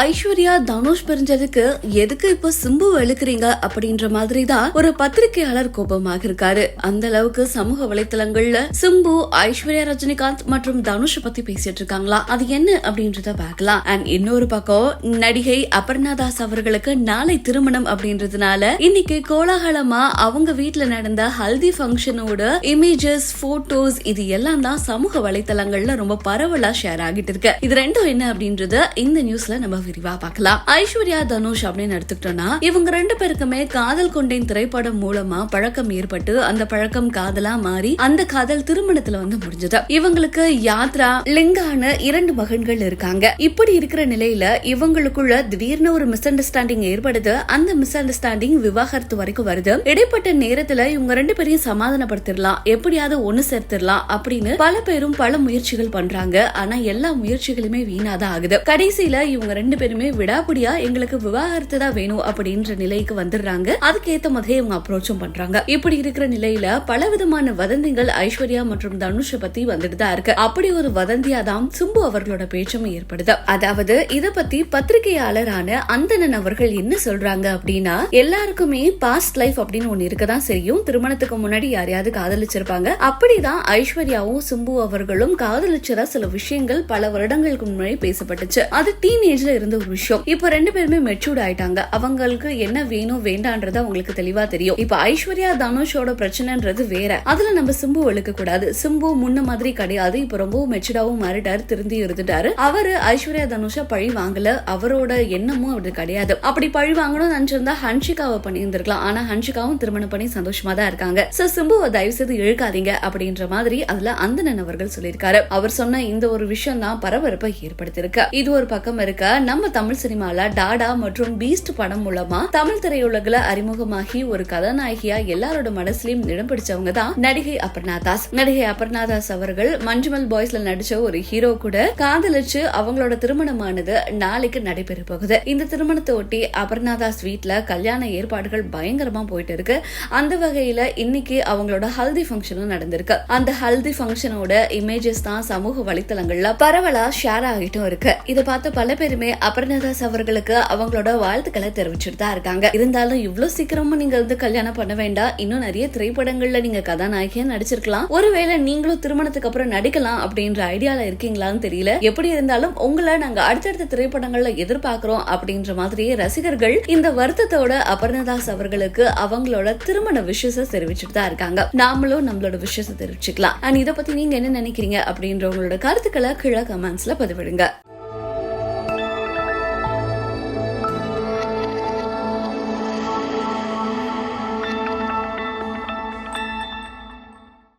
ஐஸ்வர்யா தனுஷ் பிரிஞ்சதுக்கு எதுக்கு இப்ப சிம்பு இழுக்கிறீங்க அப்படின்ற மாதிரி தான் ஒரு பத்திரிகையாளர் கோபமாக இருக்காரு. அந்த அளவுக்கு சமூக வலைத்தளங்கள்ல சிம்பு ஐஸ்வர்யா ரஜினிகாந்த் மற்றும் தனுஷ் பத்தி பேசிட்டு இருக்காங்களா? அது என்ன அப்படின்றத பார்க்கலாம். அண்ட் இன்னொரு பக்கம் நடிகை அபர்ணா தாஸ் அவர்களுக்கு நாளை திருமணம் அப்படின்றதுனால இன்னைக்கு கோலாகலமா அவங்க வீட்டுல நடந்த ஹல்தி ஃபங்க்ஷனோட இமேஜஸ் போட்டோஸ் இது எல்லாம் தான் சமூக வலைத்தளங்கள்ல ரொம்ப பரவலா ஷேர் ஆகிட்டு இருக்கு. இது ரெண்டும் என்ன அப்படின்றத இந்த நியூஸ்ல நம்ம விரிவா பார்க்கலாம். ஐஸ்வர்யா தனுஷ் அப்படின்னு எடுத்துக்கிட்டோம்னா இவங்க ரெண்டு பேருக்குமே காதல் கொண்டேன் திரைப்படம் மூலமா பழக்கம் ஏற்பட்டு அந்த பழக்கம் காதலா மாறி அந்த காதல் திருமணத்துல வந்து முடிஞ்சது. இவங்களுக்கு யாத்ரா லிங்கான இரண்டு மகன்கள் இருக்காங்க. இப்படி இருக்கிற நிலையில இவங்களுக்குள்ள திடீர்னு ஒரு மிஸ் அண்டர்ஸ்டாண்டிங் ஏற்படுது. அந்த மிஸ் அண்டர்ஸ்டாண்டிங் விவாகரத்து வரைக்கும் வருது. இடைப்பட்ட நேரத்துல இவங்க ரெண்டு பேரையும் சமாதானப்படுத்திடலாம். எப்படியாவது ஒண்ணு சேர்த்திடலாம் அப்படின்னு பல பேரும் பல முயற்சிகள் பண்றாங்க. ஆனா எல்லா முயற்சிகளுமே வீணாதான் ஆகுது. கடைசியில இவங்க ரெண்டு பேருமே விடாப்பிடியா எங்களுக்கு விவாகரத்து தான் வேணும் அப்படின்ற நிலைக்கு வந்துடுறாங்க. அதுக்கேத்த மாதிரி இவங்க அப்ரோச்சும் பண்றாங்க. இப்படி இருக்கிற நிலையில பல விதமான வதந்திகள் ஐஸ்வர்யா மற்றும் தனுஷ பத்தி வந்துட்டு தான் இருக்கு. அப்படி ஒரு வதந்தியா தான் சிம்பு அவர்களோட பேச்சும் ஏற்படுது. அதாவது இத பத்தி பத்திரிகையாளரான அந்தனன் அவர்கள் என்ன சொல்றாங்க அப்படின்னா எல்லாருக்குமே பாஸ்ட் லைஃப் அப்படின்னு ஒண்ணு இருக்கதான் செய்யும். திருமணத்துக்கு முன்னாடி யாரையாவது காதலிச்சிருப்பாங்க. அப்படிதான் ஐஸ்வர்யாவும் சிம்பு அவர்களும் காதலிச்சதா சில விஷயங்கள் பல வருடங்களுக்கு முன்னாடி பேசப்பட்டுச்சு. அது டீனேஜ்ல இருந்து ஒரு விஷயம். இப்ப ரெண்டு பேருமே மெச்சூர்ட் ஆயிட்டாங்க. அவங்களுக்கு என்ன வேணும் வேண்டான்றது அவங்களுக்கு தெளிவா தெரியும். இப்ப ஐஸ்வர்யா தனுஷோட பிரச்சனைன்றது வேற. அதுல நம்ம சிம்பு வெளுக்க கூடாது. சிம்பு முன்ன மாதிரி கிடையாது. இப்ப ரொம்பவும் மெச்சூர்டாவும் மாறிட்டாரு திருந்தி இருந்துட்டாரு. அவரு ஐஸ்வர்யா தனுஷா பழி வாங்கல. அவரோட எண்ணமும் அப்படி கிடையாது. அப்படி பழி வாங்கணும்னு நினைச்சிருந்தா ஹன்ஷிகாவை பண்ணியிருந்திருக்கலாம். ஆனா ஹன்ஷிகாவும் திருமணம் பண்ணி சந்தோஷமா தான் இருக்காங்க. சோ சிம்புவை தயவு செய்து இழுக்காதீங்க அப்படின்ற மாதிரி அதுல அந்தணன் அவர்கள் சொல்லியிருக்காரு. அவர் சொன்ன இந்த ஒரு விஷயம் தான் பரபரப்பை ஏற்படுத்தியிருக்கு. இது ஒரு பக்கம் இருக்க. நம்ம தமிழ் சினிமால டாடா மற்றும் பீஸ்ட் படம் மூலமா தமிழ் திரையுலகில அறிமுகமாகி ஒரு கதாநாயகியா எல்லாரோட மனசுலயும் இடம் பிடிச்சவங்க தான் நடிகை அபர்ணா தாஸ் நடிகை அபர்ணா தாஸ் அவர்கள் மஞ்சுமல் பாய்ஸ்ல நடிச்ச ஒரு ஹீரோ கூட காதலிச்சு அவங்களோட திருமணமானது நாளைக்கு நடைபெற போகுது. இந்த திருமணத்தை ஒட்டி அபர்ணா தாஸ் வீட்ல கல்யாண ஏற்பாடுகள் பயங்கரமா போயிட்டு இருக்கு. அந்த வகையில இன்னைக்கு அவங்களோட ஹல்தி ஃபங்க்ஷனும் நடந்திருக்கு. அந்த ஹல்தி ஃபங்க்ஷனோட இமேஜஸ் தான் சமூக வலைத்தளங்கள்ல பரவலா ஷேர் ஆகிட்டும் இருக்கு. இதை பார்த்து பல பேருமே அபர்ணதாஸ் அவர்களுக்கு அவங்களோட வாழ்த்துக்களை தெரிவிச்சுட்டு தான் இருக்காங்க. இருந்தாலும் இவ்வளவு சீக்கிரமா நீங்க வந்து கல்யாணம் பண்ண வேண்டாம் இன்னும் நிறைய திரைப்படங்கள்ல நீங்க கதாநாயகியா நடிச்சிருக்கலாம். ஒருவேளை நீங்களும் திருமணத்துக்கு அப்புறம் நடிக்கலாம் அப்படின்ற ஐடியால இருக்கீங்களான்னு தெரியல. எப்படி இருந்தாலும் உங்களை நாங்க அடுத்தடுத்த திரைப்படங்கள்ல எதிர்பார்க்கிறோம் அப்படின்ற மாதிரியே ரசிகர்கள் இந்த வருத்தத்தோட அபர்ணதாஸ் அவர்களுக்கு அவங்களோட திருமண விஷயத்தை தெரிவிச்சுட்டு தான் இருக்காங்க. நாமளும் நம்மளோட விஷயத்தை தெரிவிச்சுக்கலாம். அண்ட் இதை பத்தி நீங்க என்ன நினைக்கிறீங்க அப்படின்ற உங்களோட கருத்துக்களை கீழே கமெண்ட்ஸ்ல பதிவிடுங்க.